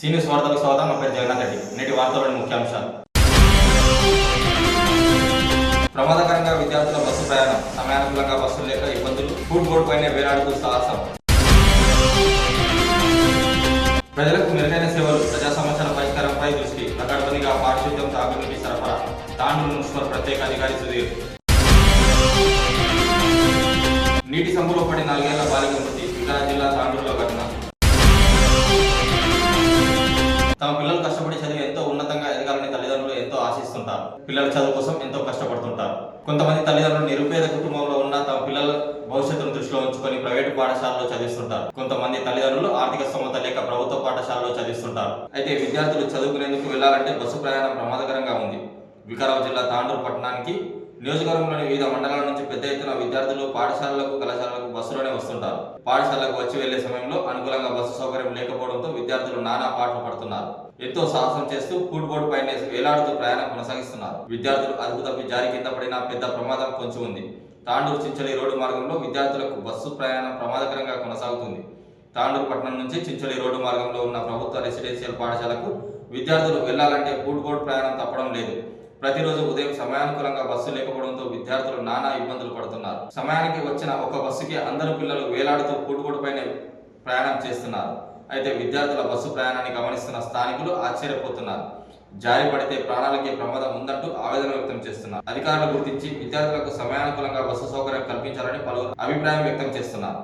Seniors వార్తలకు స్వాగతం. నా పేరు జగన్నాథ్ రెడ్డి. నేటి వార్తలోని ముఖ్యాంశాలు. ప్రమాదకరంగా విద్యార్థుల బస్సు ప్రయాణం. సమయానుకూలంగా బస్సులు లేక ఇబ్బందులు. ఫుడ్ బోర్డు పైన వేలాడుతూ సాహసం. ప్రజలకు మెరుగైన సేవలు ప్రజా సమస్యల పరిష్కారంపై దృష్టి. ప్రకటనగా పారిశుద్ధ్యం తాగునీటి సరఫరా. తాండూరు మున్సిపల్ ప్రత్యేక అధికారి సుధీర్. నీటి సంపులో పడి నాలుగేళ్ళ బాలిక మృతి. వికారా జిల్లా తాండూరులో ఘటన. తమ పిల్లలు కష్టపడి చదివి ఎంతో ఉన్నతంగా ఎదగాలని తల్లిదండ్రులు ఎంతో ఆశిస్తుంటారు. పిల్లల చదువు కోసం ఎంతో కష్టపడుతుంటారు. కొంతమంది తల్లిదండ్రులు నిరుపేద కుటుంబంలో ఉన్న తమ పిల్లల భవిష్యత్తును దృష్టిలో ఉంచుకొని ప్రైవేటు పాఠశాలలో చదివిస్తుంటారు. కొంతమంది తల్లిదండ్రులు ఆర్థిక స్తోమత లేక ప్రభుత్వ పాఠశాలలో చదివిస్తుంటారు. అయితే విద్యార్థులు చదువుకునేందుకు వెళ్ళాలంటే బస్సు ప్రయాణం ప్రమాదకరంగా ఉంది. వికారాబాద్ జిల్లా తాండూరు పట్టణానికి నియోజకవర్గంలోని వివిధ మండలాల నుంచి పెద్ద ఎత్తున విద్యార్థులు పాఠశాలలకు కళాశాలలకు బస్సులోనే వస్తుంటారు. పాఠశాలకు వచ్చి వెళ్ళే సమయంలో అనుకూలంగా బస్సు సౌకర్యం లేకపోవడంతో విద్యార్థులు నానా పాటలు పడుతున్నారు. ఎంతో సాహసం చేస్తూ ఫుడ్ బోర్డు పైన వేలాడుతూ ప్రయాణం కొనసాగిస్తున్నారు. విద్యార్థులు అదుపు తప్పి జారి కింద పడిన పెద్ద ప్రమాదం పొంచి ఉంది. తాండూరు చించలి రోడ్డు మార్గంలో విద్యార్థులకు బస్సు ప్రయాణం ప్రమాదకరంగా కొనసాగుతుంది. తాండూరు పట్టణం నుంచి చించలి రోడ్డు మార్గంలో ఉన్న ప్రభుత్వ రెసిడెన్షియల్ పాఠశాలకు విద్యార్థులు వెళ్ళాలంటే ఫుడ్ బోర్డు ప్రయాణం తప్పడం లేదు. ప్రతిరోజు ఉదయం సమయానుకూలంగా బస్సు లేకపోవడంతో విద్యార్థులు నానా ఇబ్బందులు పడుతున్నారు. సమయానికి వచ్చిన ఒక బస్సుకి అందరు పిల్లలు వేలాడుతూ ఫుడ్ ప్రయాణం చేస్తున్నారు. అయితే విద్యార్థుల బస్సు ప్రయాణాన్ని గమనిస్తున్న స్థానికులు ఆశ్చర్యపోతున్నారు. జారి పడితే ప్రాణాలకే ప్రమాదం ఉందంటూ ఆవేదన వ్యక్తం చేస్తున్నారు. అధికారులు గుర్తించి విద్యార్థులకు సమయానుకూలంగా బస్సు సౌకర్యం కల్పించాలని పలువురు అభిప్రాయం వ్యక్తం చేస్తున్నారు.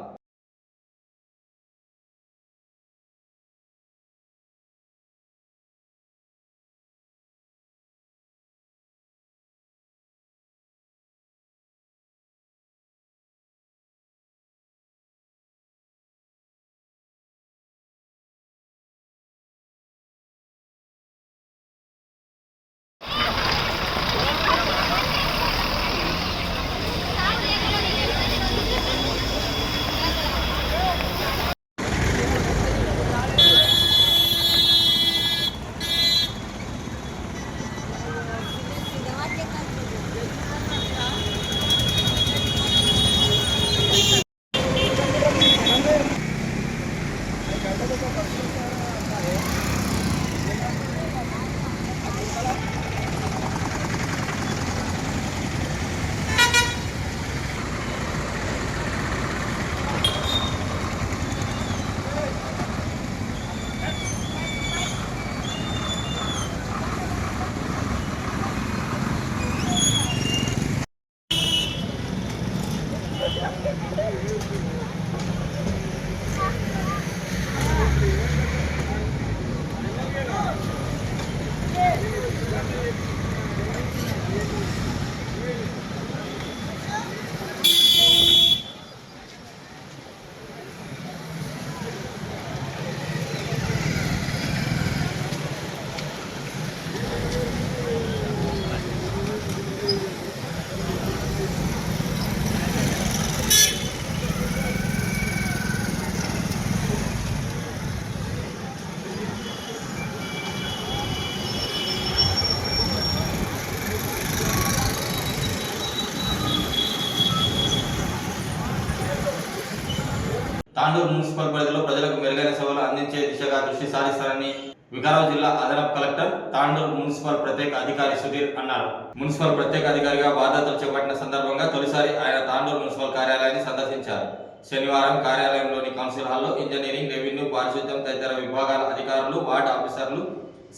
తాండూరు మున్సిపల్ పరిధిలో ప్రజలకు మెరుగైన సేవలు అందించే దిశగా దృష్టి సారిస్తారని వికారాబాద్ జిల్లా అదనపు కలెక్టర్ తాండూరు మున్సిపల్ ప్రత్యేక అధికారి సుధీర్ అన్నారు. మున్సిపల్ ప్రత్యేక అధికారిగా బాధ్యతలు చేపట్టిన సందర్భంగా తొలిసారి ఆయన తాండూరు మున్సిపల్ కార్యాలయాన్ని సందర్శించారు. శనివారం కార్యాలయంలోని కౌన్సిల్ హాల్లో ఇంజనీరింగ్ రెవెన్యూ పారిశుద్ధ్యం తదితర విభాగాల అధికారులు వార్డు ఆఫీసర్లు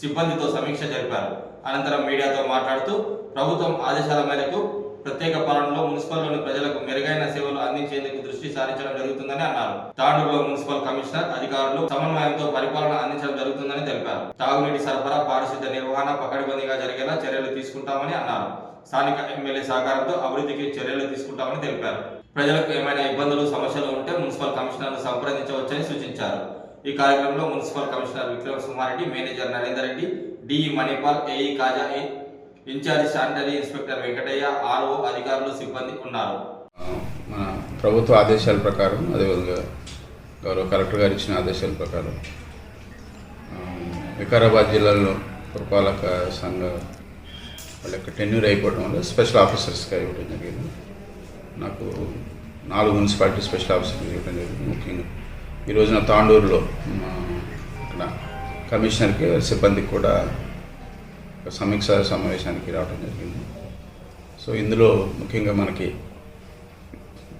సిబ్బందితో సమీక్ష జరిపారు. అనంతరం మీడియాతో మాట్లాడుతూ ప్రభుత్వం ఆదేశాల మేరకు ప్రత్యేక పాలనలో మున్సిపల్లోని ప్రజలకు మెరుగైన సేవలు అందించేందుకు దృష్టి సారించడం జరుగుతుందని అన్నారు. తాండూరులో మున్సిపల్ కమిషనర్ అధికారులు సమన్వయంతో పరిపాలన అందించడం జరుగుతుందని తెలిపారు. తాగునీటి సరఫరా పారిశుద్ధ నిర్వహణ పకడ్బందీగా జరిగేలా చర్యలు తీసుకుంటామని అన్నారు. స్థానిక ఎమ్మెల్యే సహకారంతో అభివృద్ధికి చర్యలు తీసుకుంటామని తెలిపారు. ప్రజలకు ఏమైనా ఇబ్బందులు సమస్యలు ఉంటే మున్సిపల్ కమిషనర్ను సంప్రదించవచ్చని సూచించారు. ఈ కార్యక్రమంలో municipal commissioner Vikram Sumareddy manager Narender Reddy DE Manipal AE Kaja in-charge sanitary inspector Venkataiah RO అధికారులు సిబ్బంది ఉన్నారు. మన ప్రభుత్వ ఆదేశాల ప్రకారం అదేవిధంగా గౌరవ కలెక్టర్ గారు ఇచ్చిన ఆదేశాల ప్రకారం వికారాబాద్ జిల్లాలో పురపాలక సంఘ వాళ్ళ యొక్క టెన్యూర్ అయిపోవడం వల్ల స్పెషల్ ఆఫీసర్స్గా ఇవ్వడం జరిగింది. నాకు నాలుగు మున్సిపాలిటీ స్పెషల్ ఆఫీసర్లు ఇవ్వడం జరిగింది. ముఖ్యంగా ఈరోజు నా తాండూరులో మా ఇక్కడ కమిషనర్కి సిబ్బందికి కూడా సమీక్ష సమావేశానికి రావడం జరిగింది. సో ఇందులో ముఖ్యంగా మనకి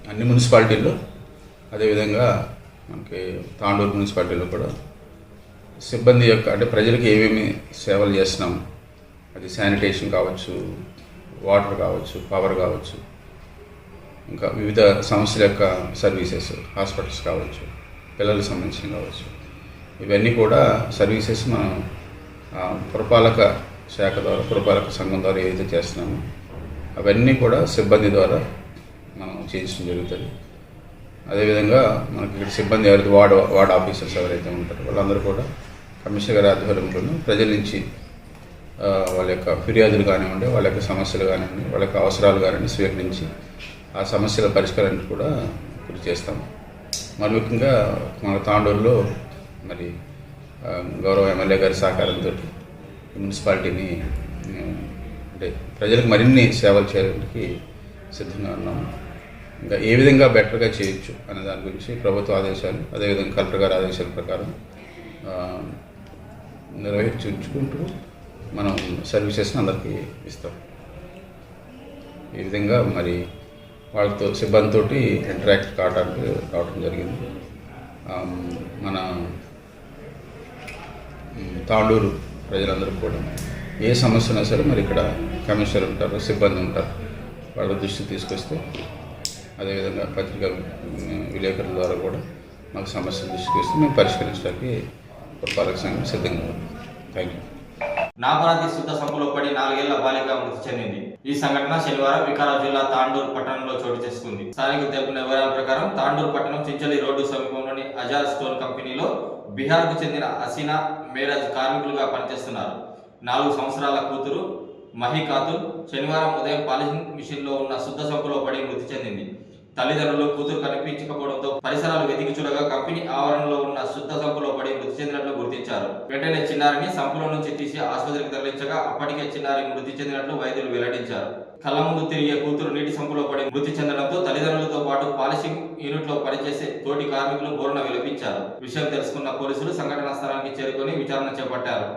అన్ని మున్సిపాలిటీల్లో అదేవిధంగా మనకి తాండూరు మున్సిపాలిటీలో కూడా సిబ్బంది యొక్క అంటే ప్రజలకు ఏమేమి సేవలు చేస్తున్నాం అది శానిటేషన్ కావచ్చు వాటర్ కావచ్చు పవర్ కావచ్చు ఇంకా వివిధ సంస్థల యొక్క సర్వీసెస్ హాస్పిటల్స్ కావచ్చు పిల్లలకు సంబంధించిన కావచ్చు ఇవన్నీ కూడా సర్వీసెస్ మనం పురపాలక శాఖ ద్వారా పురపాలక సంఘం ద్వారా ఏదైతే చేస్తున్నామో అవన్నీ కూడా సిబ్బంది ద్వారా మనం చేయించడం జరుగుతుంది. అదేవిధంగా మనకి ఇక్కడ సిబ్బంది ఎవరైతే వార్డ్ వార్డ్ ఆఫీసర్స్ ఎవరైతే ఉంటారో వాళ్ళందరూ కూడా కమిషనర్ గారి ఆధ్వర్యంలోనూ ప్రజల నుంచి వాళ్ళ యొక్క ఫిర్యాదులు కానివ్వండి వాళ్ళ యొక్క సమస్యలు కానివ్వండి వాళ్ళ యొక్క అవసరాలు కానివ్వండి స్వీకరించి ఆ సమస్యల పరిష్కారానికి కూడా కృషి చేస్తాము. మరి ముఖ్యంగా మన తాండూరులో మరి గౌరవ ఎమ్మెల్యే గారి సహకారంతో మున్సిపాలిటీని అంటే ప్రజలకు మరిన్ని సేవలు చేయడానికి సిద్ధంగా ఉన్నాము. ఇంకా ఏ విధంగా బెటర్గా చేయొచ్చు అనే దాని గురించి ప్రభుత్వ ఆదేశాలు అదేవిధంగా కలెక్టర్ గారి ఆదేశాల ప్రకారం నిర్వహించుకుంటూ మనం సర్వీసెస్ని అందరికీ ఇస్తాం. ఈ విధంగా మరి వాళ్ళతో సిబ్బందితో ఇంటరాక్ట్ కావడానికి రావడం జరిగింది. మన తాండూరు ప్రజలందరూ కూడా. ఏ సమస్య ఉన్నా సరే మరి ఇక్కడ కమిషనర్ ఉంటారు సిబ్బంది ఉంటారు. వాళ్ళ దృష్టి తీసుకొస్తే అదేవిధంగా పత్రికా విలేకరుల ద్వారా కూడా మాకు సమస్యలు తీసుకొస్తే మేము పరిష్కరించడానికి పురపాలక సంఘం సిద్ధంగా ఉంది థ్యాంక్ యూ నాపరాధి శుద్ధ సంపులో పడి నాలుగేళ్ళ బాలిక మృతి చెందింది. ఈ సంఘటన శనివారం వికారాబాద్ జిల్లా తాండూరు పట్టణంలో చోటు చేసుకుంది. స్థానికులు తెలిపిన వివరాల ప్రకారం తాండూరు పట్టణం చించలి రోడ్డు సమీపంలోని అజార్ స్టోన్ కంపెనీలో బీహార్కు చెందిన అసీనా మేరాజ్ కార్మికులుగా పనిచేస్తున్నారు. నాలుగు సంవత్సరాల కూతురు మహి ఖాతున్ శనివారం ఉదయం పాలిషింగ్ మిషన్లో ఉన్న శుద్ధ సంపులో పడి మృతి చెందింది. తల్లిదండ్రులు కూతురు కనిపించకపోవడంతో పరిసరాలు వెతికి చూడగా కంపెనీ ఆవరణలో ఉన్న శుద్ధ సంపులో పడి మృతి చెందినట్లు గుర్తించారు. వెంటనే చిన్నారిని సంపులో నుంచి తీసి ఆసుపత్రికి తరలించగా అప్పటికే చిన్నారి మృతి చెందినట్లు వైద్యులు వెల్లడించారు. కళ్ళ ముందు తిరిగే కూతురు నీటి సంపులో పడి మృతి చెందడంతో తల్లిదండ్రులతో పాటు పాలిషింగ్ యూనిట్లో పనిచేసే తోటి కార్మికులు బోరున విలపించారు. విషయం తెలుసుకున్న పోలీసులు సంఘటనా స్థలానికి చేరుకొని విచారణ చేపట్టారు.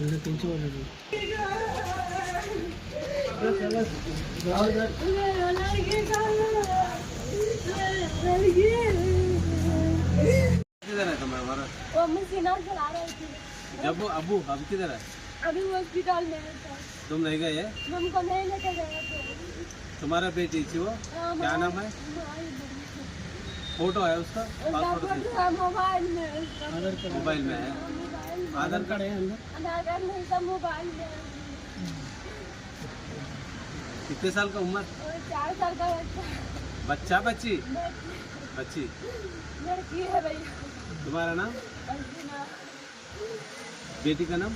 इनके तीन सौ जब अबू अब किधर है? अभी वो हॉस्पिटल में है। तुम नहीं गए? हमको नहीं लेकर गए तुम्हारा बेटी थी वो? हाँ, हाँ। क्या नाम है? फ़ोटो है उसका? मोबाइल में मोबाइल में है। आधार कार्ड है अंदर? आधार कार्ड नहीं था मोबाइल कितने साल का उम्र? चार साल का बच्चा। बच्चा बच्ची? बच्ची। लड़की है भैया तुम्हारा नाम? बेटी का नाम?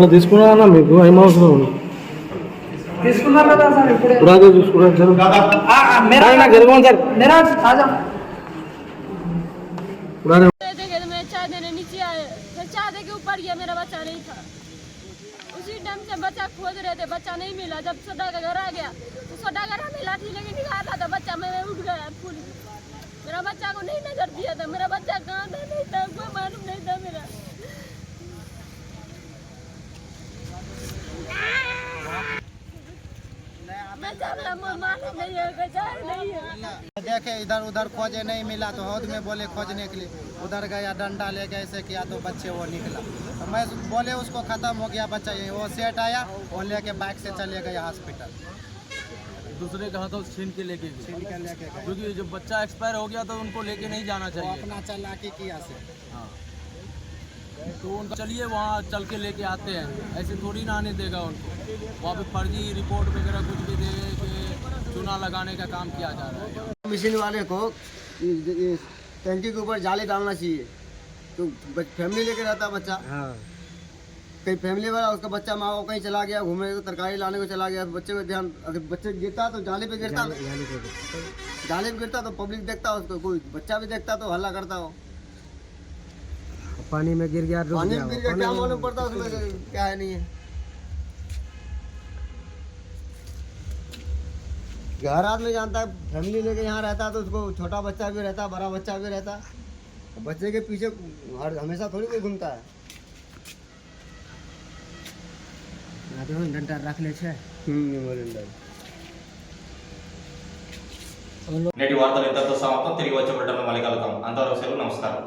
అలా తీసుకున్నా మీకు ఏం అవసరం ఉంది తీసుకున్నారు కదా సార్ ఇప్పుడే ఇప్పుడు అదే చూసుకున్నాను సార్ ఆ, ఆ, मेरा సార్ నాకు జరగమని సార్ मेरा आजा ఇప్పుడు అదే देखे तो मैं चाय देने नीचे आए तो चाय दे के ऊपर गया मेरा बच्चा नहीं था उसी टाइम से बच्चा खोज रहे थे बच्चा नहीं मिला जब सोडा का घर आ गया तो सोडा का में लाठी लेके निकाला था बच्चा में उठ गया फूल मेरा बच्चा को नहीं नजर दिया था मेरा बच्चा कहाँ था नहीं था देखे इधर उधर खोजे नहीं मिला तो हौद में बोले खोजने के लिए। उधर गया डंडा लेके ऐसे किया तो बच्चे वो निकला। तो मैं बोले उसको खत्म हो गया बच्चा ये वो सेट आया वो लेके बाइक से चले गए हॉस्पिटल। दूसरे के हाथों छीन के लेके गए। छीन के लेके गए। क्योंकि जब बच्चा एक्सपायर हो गया तो उनको लेके नहीं जाना चाहिए। अपना चलाकी किया से। हाँ। तो उनका चलिए वहाँ चल के लेके आते हैं। ऐसे थोड़ी ना आने देगा उनको। वहाँ पे फर्जी रिपोर्ट वगैरह कुछ भी दे के चुना लगाने का काम किया जा रहा है। मशीन वाले को टंकी के ऊपर जाली डालना चाहिए। तो फैमिली लेके रहता है बच्चा। कहीं फैमिली वाला उसका बच्चा माँ बाप कहीं चला गया घूमने को तरकारी लाने को चला गया तो बच्चे को ध्यान अगर बच्चे गिरता तो जाली पे गिरता जाली पे गिरता। तो पब्लिक देखता उसको कोई बच्चा भी देखता तो हल्ला करता हो पानी में गिर गया पानी में गिर गया क्या मालूम पड़ता उसमें क्या है नहीं है। घर आदमी जानता है फैमिली लेके यहाँ रहता है तो उसको छोटा बच्चा भी रहता है बड़ा बच्चा भी रहता है बच्चे के पीछे हर हमेशा थोड़ी कोई घूमता है डंडा रख ले छे నేటి వార్తలు ఇంతతో సమాప్తం తిరిగి వచ్చే బిడ్డను మళ్ళీ కలుద్దాం అంతవరకు సెలవు నమస్కారం